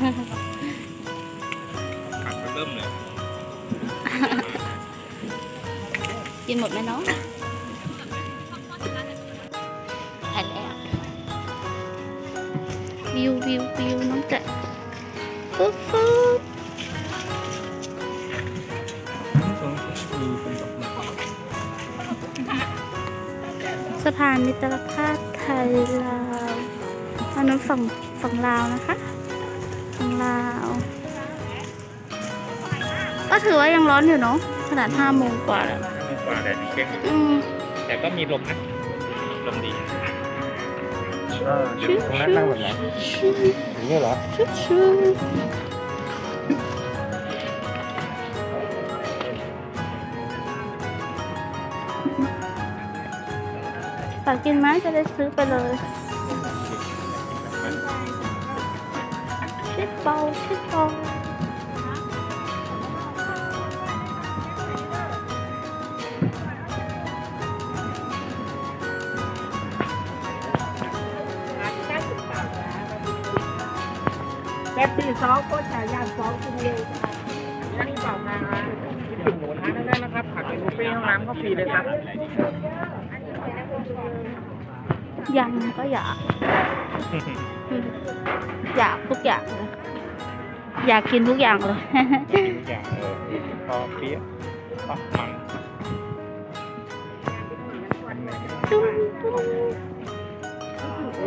ขัดมันเริ่มเลย กินหมดไหมน้องถ่ายแล้ววิววิววิวน้องจะฟึ๊บฟึ๊บสะพานมิตรภาพไทยลาวอันนั้นฝั่งฝั่งลาวนะคะ ฝั่งลาว ก็ถือว่ายังร้อนอยู่เนาะขนาดห้าโมงกว่าแล้วมีกว่าแดดเก่งอืม แต่ก็มีลมนะลมดีชิวตรงนั้นนั่งแบบไหนชิวอย่างนี้เหรอชิวชิวฝากกินไหมจะได้ซื้อไปเลย ชิดเบาชิดเบาแบบที่สองก็ฉายานสองกินเร็วยังนี่เปล่านะคิดถึงหมูทานได้นะครับผักเป็นบุฟเฟ่ต์ห้องน้ำก็ฟรีเลยครับยำก็อยาก อยากทุกอย่างเลยอยากกินทุกอย่างเลย ทุกอย่างเออพอเปี๊ยะพอมัน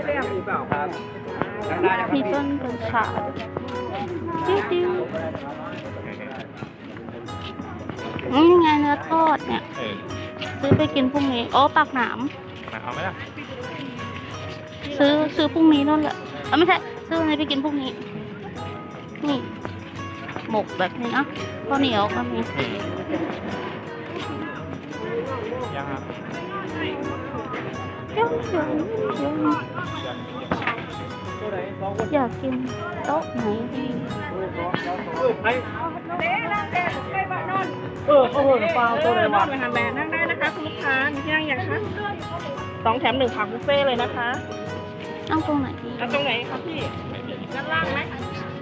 แซ่บหรือเปล่าครับมีต้นกัญชาดิ้วดิ้วนี่ไงเนื้อทอดเนี่ย เออซื้อไปกินพรุ่งนี้อ๋อปากหนามมาเอาไหมล่ะ ซื้อซื้อพรุ่งนี้นั่นแหละเอ้าไม่ใช่ซื้อวันนี้ไปกินพรุ่งนี้ นี่ หมกแบบนี้นะข้าวเหนียวก็มียังอะเดี๋ยวเดี๋ยวเดี๋ยวอยากกินโต๊ะไหนดีเออเขาเหินเปล่าตัวไหนวะไปทานแบรนด์นั่งได้นะคะคุณลูกค้ามีที่นั่งอย่างคะสองแถมหนึ่งผักบุฟเฟ่ต์เลยนะคะ นั่งตรงไหนดีเอาตรงไหนครับพี่ด้านล่างไหม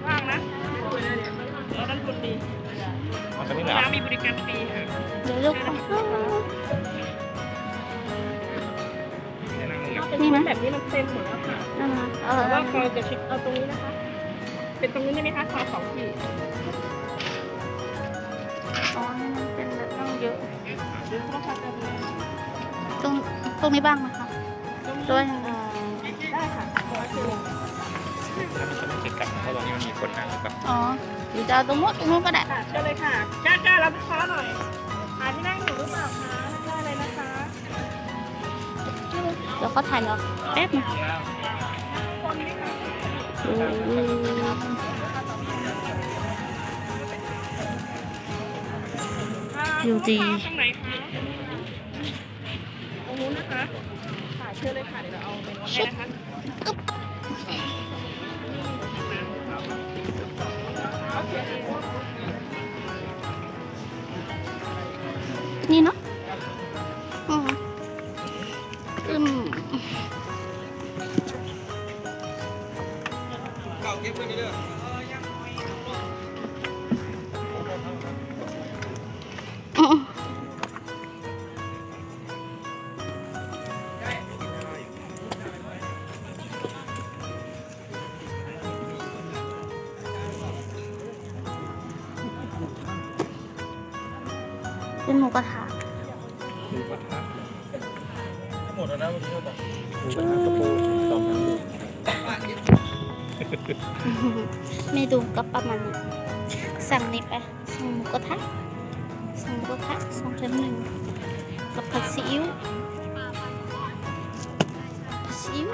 ล่างนะแล้วด้านบนดีเอาตรงนี้เหรอน้ำมีบริการฟรีค่ะเดี๋ยวเลือกของนี่นั่งนี่นี่ไหมแบบนี้มันเต็มหมดแล้วค่ะนั่นนะเออแต่ว่าเราจะชิคเอาตรงนี้นะคะ เป็นตรงนี้ได้ไหมคะซาสองขีดอ๋อนี่มันเป็นแบบนั่งเยอะหรือลูกค้าจะดูตรงตรงนี้บ้างนะคะตรงนี้ด้วยเอ่อได้ มันจะไม่ติดกันเพราะตรงนี้มันมีคนนั่งหรือเปล่าอ๋อหรือจะเอาตรงนู้นตรงนู้นก็ได้ค่ะเชิญเลยค่ะกล้ากล้ารับลูกค้าหน่อยหาที่นั่งอยู่หรือเปล่าคะนั่งได้เลยนะคะเดี๋ยวก็ถ่ายแล้วแป๊บนึงอืมอยู่ดีตรงไหนคะตรงนู้นนะคะค่ะเชิญเลยค่ะเดี๋ยวเราเอาไปไว้ให้นะคะ นี่เเป็นหมูกระทะหมูกระทะหมดแล้วนะวันนี้แบบหมูกระทะกระปูสองพันเมนูก็ประมาณนี้สั่งนี่ไปสั่งหมูกระทะสั่งหมูกระทะสองแถมหนึ่งกับผัดซีอิ๊วผัดซีอิ๊ว